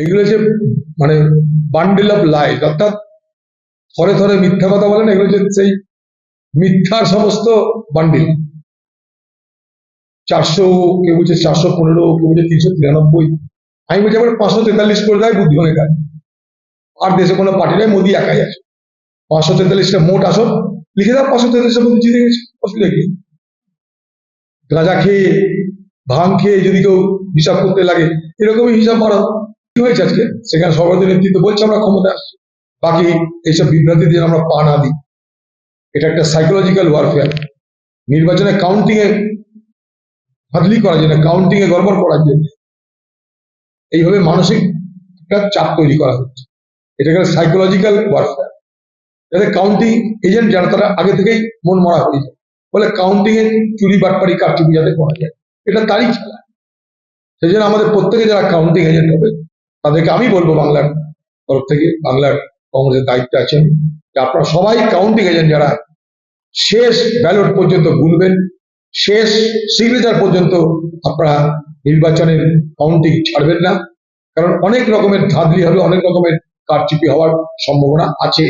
এগুলো হচ্ছে মানে বান্ডেল অফ লাইফ অর্থাৎ থরে থরে মিথ্যা কথা বলেন এগুলো হচ্ছে সেই মিথ্যার সমস্ত বান্ডিল চারশো, কেউ বলছে চারশো পনেরো, কেউ বলছে তিনশো তিরানব্বই। আমি বলছি আবার পাঁচশো তেতাল্লিশ করে দেয় বুদ্ধিমানের কাজ আর দেশে কোনো পার্টি নেই, মোদি একাই আছে। পাঁচশো তেতাল্লিশটা মোট আসন লিখে দাও, পাঁচশো তেতাল্লিশটা মধ্যে জিতে গেছে, অসুবিধা কি? গাঁজা খেয়ে ভাঙ খেয়ে যদি কেউ হিসাব করতে লাগে, এরকমই হিসাব মারা। কি হয়েছে আজকে? সেখানে সর্বাধিক নেতৃত্ব বলছে, আমরা ক্ষমতা আসছি। বাকি এইসব বিভ্রান্তি দিয়ে আমরা পা না দিই। এটা একটা সাইকোলজিক্যাল ওয়ারফেয়ার নির্বাচনে কাউন্টিং এ হাতলি করার জন্য কাউন্টিং এ গড়বড় করার জন্য। এইভাবে মানসিক একটা চাপ তৈরি করা হচ্ছে। এটাকে সাইকোলজিক্যাল ওয়ারফেয়ার যাতে কাউন্টিং এজেন্ট যারা, তারা আগে থেকেই মন মরা হয়ে যায়। বলে কাউন্টিং এ চুরি বাটপারি কারচুপি যাতে করা যায়। এটা তারই খেলা। সেই জন্য আমাদের প্রত্যেকে যারা কাউন্টিং এজেন্ট হবে তাদেরকে আমি বলব বাংলার তরফ থেকে, বাংলার কংগ্রেসের দায়িত্বে আছেন। যে আপনারা সবাই কাউন্টি গেছেন যারা, শেষ ব্যালট পর্যন্ত গুনবেন শেষ সিগনেচার পর্যন্ত আপনারা নির্বাচনের কাউন্টি ছাড়বেন না। কারণ অনেক রকমের ধাঁধলি হবে অনেক রকমের কারচুপি হওয়ার সম্ভাবনা আছে।